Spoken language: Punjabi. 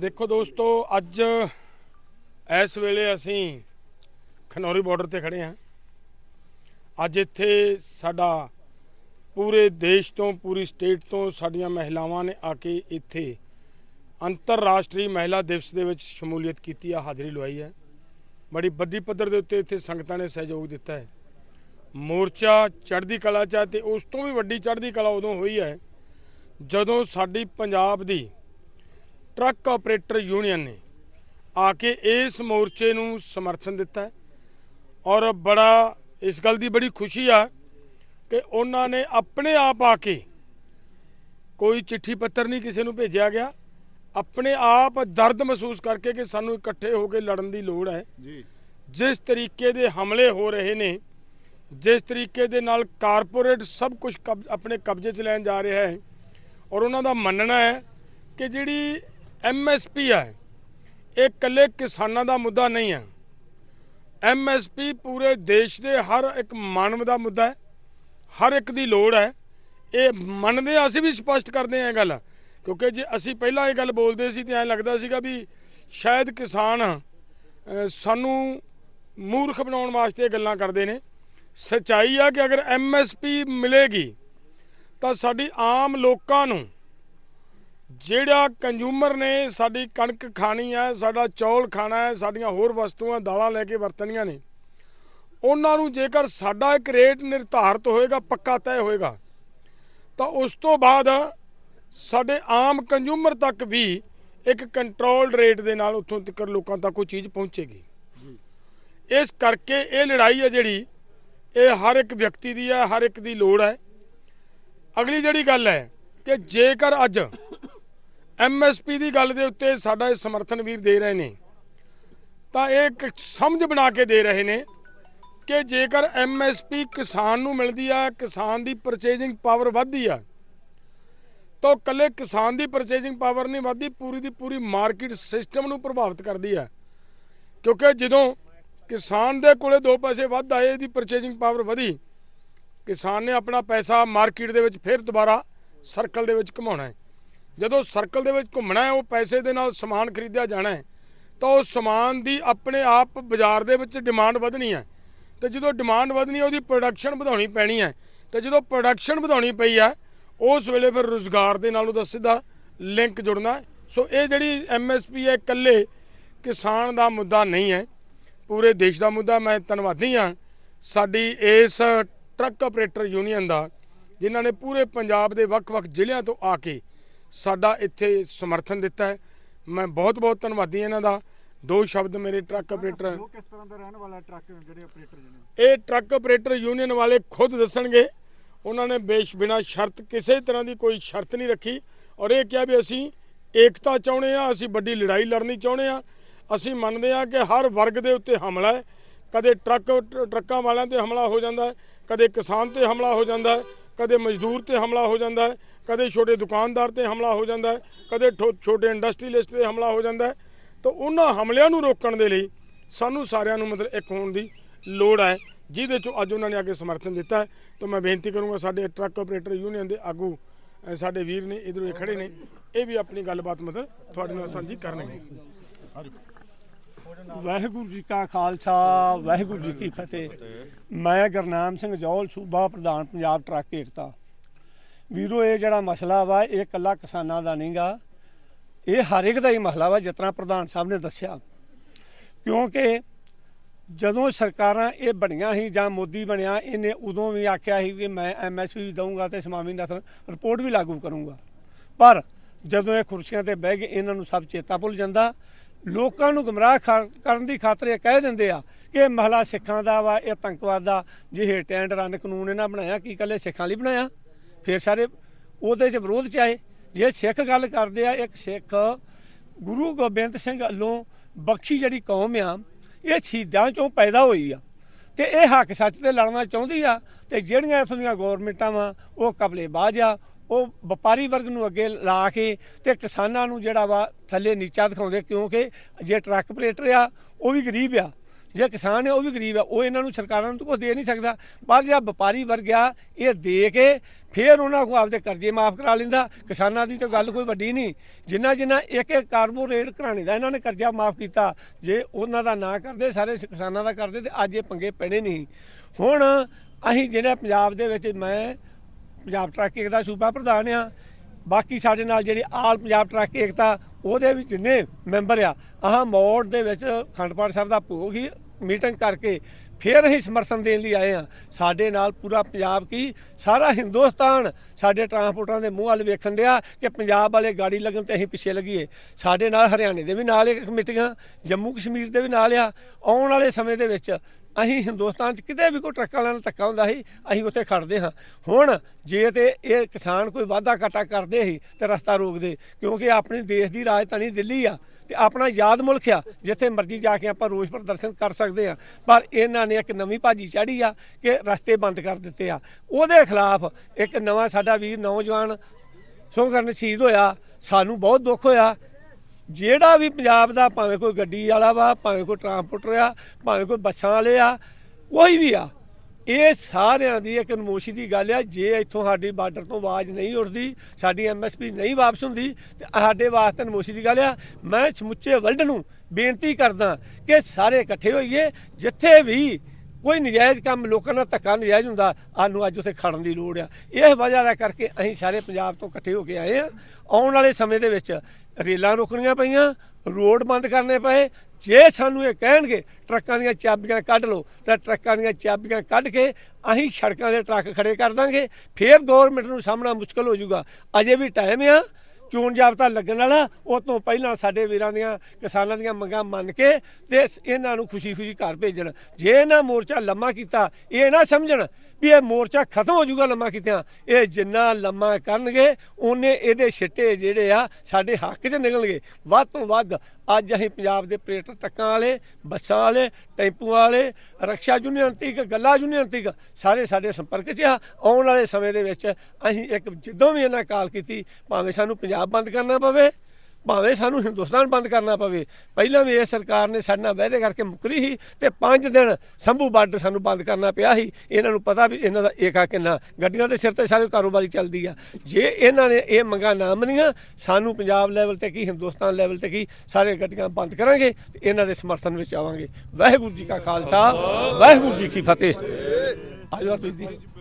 ਦੇਖੋ ਦੋਸਤੋ, ਅੱਜ ਇਸ ਵੇਲੇ ਅਸੀਂ ਖਨੌਰੀ ਬਾਰਡਰ ਤੇ ਖੜੇ ਹਾਂ। ਅੱਜ ਇੱਥੇ ਸਾਡਾ ਪੂਰੇ ਦੇਸ਼ ਤੋਂ, ਪੂਰੀ ਸਟੇਟ ਤੋਂ ਸਾਡੀਆਂ ਮਹਿਲਾਵਾਂ ਨੇ ਆ ਕੇ ਇੱਥੇ ਅੰਤਰਰਾਸ਼ਟਰੀ ਮਹਿਲਾ ਦਿਵਸ ਦੇ ਵਿੱਚ ਸ਼ਮੂਲੀਅਤ ਕੀਤੀ, ਆ ਹਾਜ਼ਰੀ ਲਵਾਈ ਹੈ। ਬੜੀ ਵੱਡੀ ਪੱਧਰ ਦੇ ਉੱਤੇ ਇੱਥੇ ਸੰਗਤਾਂ ਨੇ ਸਹਿਯੋਗ ਦਿੱਤਾ ਹੈ। ਮੋਰਚਾ ਚੜ੍ਹਦੀ ਕਲਾ ਚ ਹੈ ਤੇ ਉਸ ਤੋਂ ਵੀ ਵੱਡੀ ਚੜ੍ਹਦੀ ਕਲਾ ਉਦੋਂ ਹੋਈ ਹੈ ਜਦੋਂ ਸਾਡੀ ਪੰਜਾਬ ਦੀ ਟਰੱਕ ਆਪਰੇਟਰ ਯੂਨੀਅਨ ਨੇ ਆ ਕੇ ਇਸ ਮੋਰਚੇ ਨੂੰ ਸਮਰਥਨ ਦਿੱਤਾ ਔਰ ਬੜਾ ਇਸ ਗੱਲ ਦੀ ਬੜੀ ਖੁਸ਼ੀ ਆ ਕਿ ਉਹਨਾਂ ਨੇ ਆਪਣੇ ਆਪ ਆ ਕੇ ਕੋਈ ਚਿੱਠੀ ਪੱਤਰ ਨਹੀਂ ਕਿਸੇ ਨੂੰ ਭੇਜਿਆ ਗਿਆ। ਆਪਣੇ ਆਪ ਦਰਦ ਮਹਿਸੂਸ ਕਰਕੇ ਕਿ ਸਾਨੂੰ ਇਕੱਠੇ ਹੋ ਕੇ ਲੜਨ ਦੀ ਲੋੜ ਹੈ। ਜੀ। ਜਿਸ ਤਰੀਕੇ ਦੇ ਹਮਲੇ ਹੋ ਰਹੇ ਨੇ ਜਿਸ ਤਰੀਕੇ ਦੇ ਨਾਲ ਕਾਰਪੋਰੇਟ ਸਭ ਕੁਝ ਆਪਣੇ ਕਬਜ਼ੇ 'ਚ ਲੈਣ ਜਾ ਰਿਹਾ ਹੈ ਔਰ ਉਹਨਾਂ ਦਾ ਮੰਨਣਾ ਹੈ ਕਿ ਜਿਹੜੀ ਐਮਐਸਪੀ ਹੈ ਇਹ ਇਕੱਲੇ ਕਿਸਾਨਾਂ ਦਾ ਮੁੱਦਾ ਨਹੀਂ ਹੈ। ਐਮਐਸਪੀ ਪੂਰੇ ਦੇਸ਼ ਦੇ ਹਰ ਇੱਕ ਮਾਨਵ ਦਾ ਮੁੱਦਾ ਹੈ ਹਰ ਇੱਕ ਦੀ ਲੋੜ ਹੈ। ਇਹ ਮੰਨਦੇ ਹਾਂ, ਅਸੀਂ ਵੀ ਸਪਸ਼ਟ ਕਰਦੇ ਹਾਂ ਇਹ ਗੱਲ ਕਿਉਂਕਿ ਜੇ ਅਸੀਂ ਪਹਿਲਾਂ ਇਹ ਗੱਲ ਬੋਲਦੇ ਸੀ ਤੇ ਐਂ ਲੱਗਦਾ ਸੀਗਾ ਵੀ ਸ਼ਾਇਦ ਕਿਸਾਨ ਸਾਨੂੰ ਮੂਰਖ ਬਣਾਉਣ ਵਾਸਤੇ ਇਹ ਗੱਲਾਂ ਕਰਦੇ ਨੇ। ਸਚਾਈ ਆ ਕਿ ਅਗਰ ਐਮਐਸਪੀ ਮਿਲੇਗੀ ਤਾਂ ਸਾਡੀ ਆਮ ਲੋਕਾਂ ਨੂੰ ਜਿਹੜਾ ਕੰਜ਼ੂਮਰ ਨੇ ਸਾਡੀ ਕਣਕ ਖਾਣੀ ਹੈ ਸਾਡਾ ਚੌਲ ਖਾਣਾ ਹੈ, ਸਾਡੀਆਂ ਹੋਰ ਵਸਤੂਆਂ, ਦਾਲਾਂ ਲੈ ਕੇ ਵਰਤਣੀਆਂ ਨੇ, ਉਹਨਾਂ ਨੂੰ ਜੇਕਰ ਸਾਡਾ ਇੱਕ ਰੇਟ ਨਿਰਧਾਰਤ ਹੋਏਗਾ, ਪੱਕਾ ਤੈਅ ਹੋਏਗਾ, ਤਾਂ ਉਸ ਤੋਂ ਬਾਅਦ ਸਾਡੇ ਆਮ ਕੰਜ਼ੂਮਰ ਤੱਕ ਵੀ ਇੱਕ ਕੰਟਰੋਲਡ ਰੇਟ ਦੇ ਨਾਲ ਉੱਥੋਂ ਤੱਕ ਲੋਕਾਂ ਤੱਕ ਉਹ ਚੀਜ਼ ਪਹੁੰਚੇਗੀ। ਇਸ ਕਰਕੇ ਇਹ ਲੜਾਈ ਹੈ ਜਿਹੜੀ, ਇਹ ਹਰ ਇੱਕ ਵਿਅਕਤੀ ਦੀ ਹੈ ਹਰ ਇੱਕ ਦੀ ਲੋੜ ਹੈ। ਅਗਲੀ ਜਿਹੜੀ ਗੱਲ ਹੈ ਕਿ ਜੇਕਰ ਅੱਜ ਐਮਐਸਪੀ ਦੀ ਗੱਲ ਦੇ ਉੱਤੇ ਸਾਡਾ ਇਹ ਸਮਰਥਨ ਵੀਰ ਦੇ ਰਹੇ ਨੇ, ਤਾਂ ਇਹ ਇੱਕ ਸਮਝ ਬਣਾ ਕੇ ਦੇ ਰਹੇ ਨੇ ਕਿ ਜੇਕਰ ਐਮਐਸਪੀ ਕਿਸਾਨ ਨੂੰ ਮਿਲਦੀ ਆ, ਕਿਸਾਨ ਦੀ ਪਰਚੇਜ਼ਿੰਗ ਪਾਵਰ ਵੱਧਦੀ ਆ, ਤਾਂ ਉਹ ਇਕੱਲੇ ਕਿਸਾਨ ਦੀ ਪਰਚੇਜ਼ਿੰਗ ਪਾਵਰ ਨਹੀਂ ਵੱਧਦੀ, ਪੂਰੀ ਦੀ ਪੂਰੀ ਮਾਰਕੀਟ ਸਿਸਟਮ ਨੂੰ ਪ੍ਰਭਾਵਿਤ ਕਰਦੀ ਆ। ਕਿਉਂਕਿ ਜਦੋਂ ਕਿਸਾਨ ਦੇ ਕੋਲੇ ਦੋ ਪੈਸੇ ਵੱਧ ਆਏ, ਇਹਦੀ ਪਰਚੇਜ਼ਿੰਗ ਪਾਵਰ ਵਧੀ ਕਿਸਾਨ ਨੇ ਆਪਣਾ ਪੈਸਾ ਮਾਰਕੀਟ ਦੇ ਵਿੱਚ ਫਿਰ ਦੁਬਾਰਾ ਸਰਕਲ ਦੇ ਵਿੱਚ ਘੁਮਾਉਣਾ ਹੈ। ਜਦੋਂ ਸਰਕਲ ਦੇ ਵਿੱਚ ਘੁੰਮਣਾ ਹੈ, ਉਹ ਪੈਸੇ ਦੇ ਨਾਲ ਸਮਾਨ ਖਰੀਦਿਆ ਜਾਣਾ ਹੈ, ਤਾਂ ਉਹ ਸਮਾਨ ਦੀ ਆਪਣੇ ਆਪ ਬਾਜ਼ਾਰ ਦੇ ਵਿੱਚ ਡਿਮਾਂਡ ਵਧਣੀ ਹੈ। ਤੇ ਜਦੋਂ ਡਿਮਾਂਡ ਵਧਣੀ ਹੈ, ਉਹਦੀ ਪ੍ਰੋਡਕਸ਼ਨ ਵਧਾਉਣੀ ਪੈਣੀ ਹੈ। ਤੇ ਜਦੋਂ ਪ੍ਰੋਡਕਸ਼ਨ ਵਧਾਉਣੀ ਪਈ ਹੈ, ਉਸ ਵੇਲੇ ਫਿਰ ਰੋਜ਼ਗਾਰ ਦੇ ਨਾਲ ਉਹਦਾ ਸਿੱਧਾ ਲਿੰਕ ਜੁੜਨਾ ਸੋ ਇਹ ਜਿਹੜੀ ਐਮਐਸਪੀ ਹੈ, ਇਕੱਲੇ ਕਿਸਾਨ ਦਾ ਮੁੱਦਾ ਨਹੀਂ ਹੈ। ਪੂਰੇ ਦੇਸ਼ ਦਾ ਮੁੱਦਾ, ਮੈਂ ਧੰਨਵਾਦੀ ਹਾਂ। ਸਾਡੀ ਇਸ ਟਰੱਕ ਆਪਰੇਟਰ ਯੂਨੀਅਨ ਦਾ ਜਿਨ੍ਹਾਂ ਨੇ ਪੂਰੇ ਪੰਜਾਬ ਦੇ ਵੱਖ-ਵੱਖ ਜ਼ਿਲ੍ਹਿਆਂ ਤੋਂ ਆ ਕੇ ਸਾਡਾ ਇੱਥੇ ਸਮਰਥਨ ਦਿੱਤਾ ਹੈ। ਮੈਂ ਬਹੁਤ-ਬਹੁਤ ਧੰਨਵਾਦੀ ਹਾਂ ਇਹਨਾਂ ਦਾ। ਦੋ ਸ਼ਬਦ ਮੇਰੇ ਟਰੱਕ ਆਪਰੇਟਰ ਕਿਸ ਤਰ੍ਹਾਂ ਦਾ ਰਹਿਣ ਵਾਲਾ ਟਰੱਕ ਜਿਹੜੇ ਆਪਰੇਟਰ ਜਿਹਨੇ ਇਹ ਟਰੱਕ ਆਪਰੇਟਰ ਯੂਨੀਅਨ ਵਾਲੇ ਖੁਦ ਦੱਸਣਗੇ। ਉਹਨਾਂ ਨੇ ਬੇਸ਼ ਬਿਨਾ ਸ਼ਰਤ ਕਿਸੇ ਤਰ੍ਹਾਂ ਦੀ ਕੋਈ ਸ਼ਰਤ ਨਹੀਂ ਰੱਖੀ। ਔਰ ਇਹ ਕਿਹਾ ਵੀ ਅਸੀਂ ਏਕਤਾ ਚਾਹੁੰਦੇ ਆ ਅਸੀਂ ਵੱਡੀ ਲੜਾਈ ਲੜਨੀ ਚਾਹੁੰਦੇ ਆ ਅਸੀਂ ਮੰਨਦੇ ਆ ਕਿ ਹਰ ਵਰਗ ਦੇ ਉੱਤੇ ਹਮਲਾ ਹੈ। ਕਦੇ ਟਰੱਕ, ਟਰੱਕਾਂ ਵਾਲਿਆਂ ਤੇ ਹਮਲਾ ਹੋ ਜਾਂਦਾ ਹੈ, ਕਦੇ ਕਿਸਾਨ ਤੇ ਹਮਲਾ ਹੋ ਜਾਂਦਾ ਹੈ, ਕਦੇ ਮਜ਼ਦੂਰ ਤੇ ਹਮਲਾ ਹੋ ਜਾਂਦਾ ਹੈ, ਕਦੇ ਛੋਟੇ ਦੁਕਾਨਦਾਰ ਤੇ ਹਮਲਾ ਹੋ ਜਾਂਦਾ ਹੈ, ਕਦੇ ਠੋ- ਛੋਟੇ ਇੰਡਸਟਰੀਲਿਸਟ ਤੇ ਹਮਲਾ ਹੋ ਜਾਂਦਾ ਹੈ। ਤਾਂ ਉਹਨਾਂ ਹਮਲਿਆਂ ਨੂੰ ਰੋਕਣ ਦੇ ਲਈ ਸਾਨੂੰ ਸਾਰਿਆਂ ਨੂੰ ਮਤਲਬ ਇੱਕ ਹੋਣ ਦੀ ਲੋੜ ਹੈ, ਜਿਹਦੇ ਚੋਂ ਅੱਜ ਉਹਨਾਂ ਨੇ ਅੱਗੇ ਸਮਰਥਨ ਦਿੱਤਾ ਹੈ। ਤਾਂ ਮੈਂ ਬੇਨਤੀ ਕਰੂੰਗਾ ਸਾਡੇ ਟਰੱਕ ਆਪਰੇਟਰ ਯੂਨੀਅਨ ਦੇ ਆਗੂ ਸਾਡੇ ਵੀਰ ਨੇ, ਇਧਰੋਂ ਇਹ ਖੜੇ ਨੇ, ਇਹ ਵੀ ਆਪਣੀ ਗੱਲਬਾਤ ਮਤਲਬ ਤੁਹਾਡੇ ਨਾਲ ਸਾਂਝੀ ਕਰਨਗੇ। ਵਾਹਿਗੁਰੂ ਜੀ ਕਾ ਖਾਲਸਾ, ਵਾਹਿਗੁਰੂ ਜੀ ਕੀ ਫਤਿਹ। ਮੈਂ ਗੁਰਨਾਮ ਸਿੰਘ ਜੌਲ ਸੂਬਾ ਪ੍ਰਧਾਨ ਪੰਜਾਬ ਟਰੱਕ ਏਕਤਾ। ਵੀਰੋ, ਇਹ ਜਿਹੜਾ ਮਸਲਾ ਵਾ, ਇਹ ਇਕੱਲਾ ਕਿਸਾਨਾਂ ਦਾ ਨਹੀਂਗਾ ਇਹ ਹਰ ਇੱਕ ਦਾ ਹੀ ਮਸਲਾ ਵਾ, ਜਿਸ ਤਰ੍ਹਾਂ ਪ੍ਰਧਾਨ ਸਾਹਿਬ ਨੇ ਦੱਸਿਆ। ਕਿਉਂਕਿ ਜਦੋਂ ਸਰਕਾਰਾਂ ਇਹ ਬਣੀਆਂ ਸੀ ਜਾਂ ਮੋਦੀ ਬਣਿਆ, ਇਹਨੇ ਉਦੋਂ ਵੀ ਆਖਿਆ ਸੀ ਕਿ ਮੈਂ ਐਮਐਸਪੀ ਦਊਂਗਾ ਤੇ ਸਵਾਮੀਨਾਥਨ ਰਿਪੋਰਟ ਵੀ ਲਾਗੂ ਕਰੂੰਗਾ। ਪਰ ਜਦੋਂ ਇਹ ਕੁਰਸੀਆਂ ਤੇ ਬਹਿ ਗਏ, ਇਹਨਾਂ ਨੂੰ ਸਭ ਚੇਤਾ ਭੁੱਲ ਜਾਂਦਾ। ਲੋਕਾਂ ਨੂੰ ਗੁੰਮਰਾਹ ਖਾ- ਕਰਨ ਦੀ ਖਾਤਰ ਇਹ ਕਹਿ ਦਿੰਦੇ ਆ ਕਿ ਇਹ ਮਹਲਾ ਸਿੱਖਾਂ ਦਾ ਵਾ, ਇਹ ਤੰਕਵਾਦ ਦਾ। ਜੇ ਹਿੱਟ ਐਂਡ ਰਨ ਕਾਨੂੰਨ ਇਹਨਾਂ ਬਣਾਇਆ, ਕੀ ਕੱਲੇ ਸਿੱਖਾਂ ਲਈ ਬਣਾਇਆ? ਫਿਰ ਸਾਰੇ ਉਹਦੇ 'ਚ ਵਿਰੋਧ ਚ ਆਏ। ਜੇ ਸਿੱਖ ਗੱਲ ਕਰਦੇ ਆ, ਇੱਕ ਸਿੱਖ ਗੁਰੂ ਗੋਬਿੰਦ ਸਿੰਘ ਵੱਲੋਂ ਬਖਸ਼ੀ ਜਿਹੜੀ ਕੌਮ ਆ, ਇਹ ਸ਼ਹੀਦਾਂ ਚੋਂ ਪੈਦਾ ਹੋਈ ਆ। ਤੇ ਇਹ ਹੱਕ ਸੱਚ ਤੇ ਲੜਨਾ ਚਾਹੁੰਦੀ ਆ, ਤੇ ਜਿਹੜੀਆਂ ਇਥੋਂ ਦੀਆਂ ਗਵਰਨਮੈਂਟਾਂ ਵਾ, ਉਹ ਕਬਲੇ ਬਾਜ ਆ ਉਹ ਵਪਾਰੀ ਵਰਗ ਨੂੰ ਅੱਗੇ ਲਾ ਕੇ ਤੇ ਕਿਸਾਨਾਂ ਨੂੰ ਜਿਹੜਾ ਵਾ ਥੱਲੇ ਨੀਚਾ ਦਿਖਾਉਂਦੇ, ਕਿਉਂਕਿ ਜੇ ਟਰੱਕ ਆਪਰੇਟਰ ਆ, ਉਹ ਵੀ ਗਰੀਬ ਆ। ਜੇ ਕਿਸਾਨ ਹੈ ਉਹ ਵੀ ਗਰੀਬ ਹੈ ਉਹ ਇਹਨਾਂ ਨੂੰ ਸਰਕਾਰਾਂ ਨੂੰ ਤਾਂ ਕੁਝ ਦੇ ਨਹੀਂ ਸਕਦਾ। ਪਰ ਜਿਹੜਾ ਵਪਾਰੀ ਵਰਗ ਆ, ਇਹ ਦੇ ਕੇ ਫਿਰ ਉਹਨਾਂ ਕੋ ਆਪਦੇ ਕਰਜ਼ੇ ਮਾਫ ਕਰਾ ਲੈਂਦਾ। ਕਿਸਾਨਾਂ ਦੀ ਤਾਂ ਗੱਲ ਕੋਈ ਵੱਡੀ ਨਹੀਂ। ਜਿੰਨਾ ਜਿੰਨਾ ਇੱਕ ਇੱਕ ਕਾਰਬੋਰੇਟ ਘਰਾਣੇ ਦਾ ਇਹਨਾਂ ਨੇ ਕਰਜ਼ਾ ਮਾਫ ਕੀਤਾ, ਜੇ ਉਹਨਾਂ ਦਾ ਨਾ ਕਰਦੇ, ਸਾਰੇ ਕਿਸਾਨਾਂ ਦਾ ਕਰਦੇ, ਤੇ ਅੱਜ ਇਹ ਪੰਗੇ ਪੈਣੇ ਨਹੀਂ। ਹੁਣ ਅਸੀਂ ਜਿਹੜਾ ਪੰਜਾਬ ਦੇ ਵਿੱਚ, ਮੈਂ ਪੰਜਾਬ ਟਰੱਕ ਏਕਤਾ ਸੂਬਾ ਪ੍ਰਧਾਨ ਆ। ਬਾਕੀ ਸਾਡੇ ਨਾਲ ਜਿਹੜੇ ਆਲ ਪੰਜਾਬ ਟਰੱਕ ਏਕਤਾ, ਉਹਦੇ ਵੀ ਜਿੰਨੇ ਮੈਂਬਰ ਆ, ਆਹ ਮੋੜ ਦੇ ਵਿੱਚ ਖੰਡਪਾਠ ਸਾਹਿਬ ਦਾ ਭੋਗ ਹੀ ਮੀਟਿੰਗ ਕਰਕੇ ਫਿਰ ਅਸੀਂ ਸਮਰਥਨ ਦੇਣ ਲਈ ਆਏ ਆ ਸਾਡੇ ਨਾਲ ਪੂਰਾ ਪੰਜਾਬ ਕੀ? ਸਾਰਾ ਹਿੰਦੁਸਤਾਨ ਸਾਡੇ ਟਰਾਂਸਪੋਰਟਰਾਂ ਦੇ ਮੂੰਹ ਵੱਲ ਵੇਖਣ ਡਿਆ ਕਿ ਪੰਜਾਬ ਵਾਲੇ ਗਾੜੀ ਲੱਗਣ ਤੇ ਅਸੀਂ ਪਿੱਛੇ ਲੱਗੀਏ। ਸਾਡੇ ਨਾਲ ਹਰਿਆਣੇ ਦੇ ਵੀ ਨਾਲ ਇੱਕ ਕਮੇਟੀਆਂ ਜੰਮੂ ਕਸ਼ਮੀਰ ਦੇ ਵੀ ਨਾਲ ਆ। ਆਉਣ ਵਾਲੇ ਸਮੇਂ ਦੇ ਵਿੱਚ ਅਸੀਂ ਹਿੰਦੁਸਤਾਨ 'ਚ ਕਿਤੇ ਵੀ ਕੋਈ ਟਰੱਕਾਂ ਵਾਲਿਆਂ ਨਾਲ ਧੱਕਾ ਹੁੰਦਾ ਸੀ, ਅਸੀਂ ਉੱਥੇ ਖੜਦੇ ਹਾਂ। ਹੁਣ ਜੇ ਤੇ ਇਹ ਕਿਸਾਨ ਕੋਈ ਵਾਧਾ ਘਾਟਾ ਕਰਦੇ ਸੀ ਤੇ ਰਸਤਾ ਰੋਕਦੇ, ਕਿਉਂਕਿ ਆਪਣੀ ਦੇਸ਼ ਦੀ ਰਾਜਧਾਨੀ ਦਿੱਲੀ ਆ। ਤੇ ਆਪਣਾ ਯਾਦ ਮੁਲਕ ਆ, ਜਿੱਥੇ ਮਰਜ਼ੀ ਜਾ ਕੇ ਆਪਾਂ ਰੋਸ ਪ੍ਰਦਰਸ਼ਨ ਕਰ ਸਕਦੇ ਆ ਪਰ ਇਹਨਾਂ ਨੇ ਇੱਕ ਨਵੀਂ ਭਾਜੀ ਚਾੜੀ ਆ ਕਿ ਰਸਤੇ ਬੰਦ ਕਰ ਦਿੱਤੇ ਆ। ਉਹਦੇ ਖਿਲਾਫ ਇੱਕ ਨਵਾਂ ਸਾਡਾ ਵੀਰ ਨੌਜਵਾਨ ਸੁਖਰਨ ਸ਼ਹੀਦ ਹੋਇਆ। ਸਾਨੂੰ ਬਹੁਤ ਦੁੱਖ ਹੋਇਆ। ਜਿਹੜਾ ਵੀ ਪੰਜਾਬ ਦਾ ਭਾਵੇਂ ਕੋਈ ਗੱਡੀ ਵਾਲਾ ਵਾ, ਭਾਵੇਂ ਕੋਈ ਟਰਾਂਸਪੋਰਟਰ ਆ, ਭਾਵੇਂ ਕੋਈ ਬੱਸਾਂ ਵਾਲੇ ਆ, ਕੋਈ ਵੀ ਆ ਇਹ ਸਾਰਿਆਂ ਦੀ ਇੱਕ ਨਮੋਸ਼ੀ ਦੀ ਗੱਲ ਆ, ਜੇ ਇੱਥੋਂ ਸਾਡੀ ਬਾਰਡਰ ਤੋਂ ਆਵਾਜ਼ ਨਹੀਂ ਉੱਠਦੀ, ਸਾਡੀ ਐਮਐਸਪੀ ਨਹੀਂ ਵਾਪਸ ਹੁੰਦੀ, ਤੇ ਸਾਡੇ ਵਾਸਤੇ ਨਮੋਸ਼ੀ ਦੀ ਗੱਲ ਆ। ਮੈਂ ਸਮੁੱਚੇ ਵਰਲਡ ਨੂੰ ਬੇਨਤੀ ਕਰਦਾ ਕਿ ਸਾਰੇ ਇਕੱਠੇ ਹੋਈਏ, ਜਿੱਥੇ ਵੀ ਕੋਈ ਨਜਾਇਜ਼ ਕੰਮ ਲੋਕਾਂ ਨਾਲ ਧੱਕਾ ਨਜਾਇਜ਼ ਹੁੰਦਾ, ਸਾਨੂੰ ਅੱਜ ਉੱਥੇ ਖੜਨ ਦੀ ਲੋੜ ਆ। ਇਹ ਵਜ੍ਹਾ ਦਾ ਕਰਕੇ ਅਸੀਂ ਸਾਰੇ ਪੰਜਾਬ ਤੋਂ ਇਕੱਠੇ ਹੋ ਕੇ ਆਏ ਆ। ਆਉਣ ਵਾਲੇ ਸਮੇਂ ਦੇ ਵਿੱਚ ਰੇਲਾਂ ਰੋਕਣੀਆਂ ਪਈਆਂ, ਰੋਡ ਬੰਦ ਕਰਨੇ ਪਏ ਜੇ ਸਾਨੂੰ ਇਹ ਕਹਿਣਗੇ, ਟਰੱਕਾਂ ਦੀਆਂ ਚਾਬੀਆਂ ਕੱਢ ਲਓ, ਤਾਂ ਟਰੱਕਾਂ ਦੀਆਂ ਚਾਬੀਆਂ ਕੱਢ ਕੇ ਅਸੀਂ ਸੜਕਾਂ ਦੇ ਟਰੱਕ ਖੜੇ ਕਰ ਦਾਂਗੇ। ਫਿਰ ਗਵਰਨਮੈਂਟ ਨੂੰ ਸਾਹਮਣਾ ਮੁਸ਼ਕਲ ਹੋ ਜਾਊਗਾ। ਅਜੇ ਵੀ ਟਾਈਮ ਆ, ਚੋਣ ਜਾਬਤਾ ਲੱਗਣ ਵਾਲਾ, ਉਹ ਤੋਂ ਪਹਿਲਾਂ ਸਾਡੇ ਵੀਰਾਂ ਦੀਆਂ, ਕਿਸਾਨਾਂ ਦੀਆਂ ਮੰਗਾਂ ਮੰਨ ਕੇ ਤੇ ਇਹਨਾਂ ਨੂੰ ਖੁਸ਼ੀ-ਖੁਸ਼ੀ ਘਰ ਭੇਜਣ। ਜੇ ਇਹਨਾਂ ਮੋਰਚਾ ਲੰਮਾ ਕੀਤਾ, ਇਹ ਨਾ ਸਮਝਣ ਵੀ ਇਹ ਮੋਰਚਾ ਖਤਮ ਹੋ ਜਾਊਗਾ ਲੰਮਾ ਕੀਤਿਆਂ। ਇਹ ਜਿੰਨਾ ਲੰਮਾ ਕਰਨਗੇ ਉਹਨੇ ਇਹਦੇ ਛਿੱਟੇ ਜਿਹੜੇ ਆ ਸਾਡੇ ਹੱਕ 'ਚ ਨਿਕਲਣਗੇ। ਵੱਧ ਤੋਂ ਵੱਧ ਅੱਜ ਅਸੀਂ ਪੰਜਾਬ ਦੇ ਪ੍ਰੇਟਰ ਟੱਕਾਂ ਵਾਲੇ, ਬੱਸਾਂ ਵਾਲੇ ਟੈਂਪੂ ਵਾਲੇ, ਰਕਸ਼ਾ ਯੂਨੀਅਨ ਤੀਕ, ਗੱਲਾ ਯੂਨੀਅਨ ਤੀਕ ਸਾਰੇ ਸਾਡੇ ਸੰਪਰਕ 'ਚ ਆ। ਆਉਣ ਵਾਲੇ ਸਮੇਂ ਦੇ ਵਿੱਚ ਅਸੀਂ ਇੱਕ ਜਦੋਂ ਵੀ ਇਹਨਾਂ ਕਾਲ ਕੀਤੀ, ਭਾਵੇਂ ਸਾਨੂੰ ਪੰਜਾਬ ਬੰਦ ਕਰਨਾ ਪਵੇ ਭਾਵੇਂ ਸਾਨੂੰ ਹਿੰਦੁਸਤਾਨ ਬੰਦ ਕਰਨਾ ਪਵੇ। ਪਹਿਲਾਂ ਵੀ ਇਹ ਸਰਕਾਰ ਨੇ ਸਾਡੇ ਨਾਲ ਵਾਅਦੇ ਕਰਕੇ ਮੁਕਰੀ ਸੀ ਤੇ 5 ਦਿਨ ਸੰਭੂ ਬਾਰਡਰ ਸਾਨੂੰ ਬੰਦ ਕਰਨਾ ਪਿਆ ਸੀ। ਇਹਨਾਂ ਨੂੰ ਪਤਾ ਵੀ ਇਹਨਾਂ ਦਾ ਏਕਾ ਕਿੰਨਾ। ਗੱਡੀਆਂ ਦੇ ਸਿਰ ਤੇ ਸਾਰੇ ਕਾਰੋਬਾਰੀ ਚੱਲਦੀ ਆ। ਜੇ ਇਹਨਾਂ ਨੇ ਇਹ ਮੰਗਾਂ ਨਾ ਮੰਨੀਆਂ, ਸਾਨੂੰ ਪੰਜਾਬ ਲੈਵਲ ਤੇ ਕੀ, ਹਿੰਦੁਸਤਾਨ ਲੈਵਲ ਤੇ ਕੀ, ਸਾਰੇ ਗੱਡੀਆਂ ਬੰਦ ਕਰਾਂਗੇ ਤੇ ਇਹਨਾਂ ਦੇ ਸਮਰਥਨ ਵਿੱਚ ਆਵਾਂਗੇ। ਵਾਹਿਗੁਰੂ ਜੀ ਕਾ ਖਾਲਸਾ, ਵਾਹਿਗੁਰੂ ਜੀ ਕੀ ਫਤਿਹ। ਆਜੋ ਅਰਪੀਤ ਜੀ।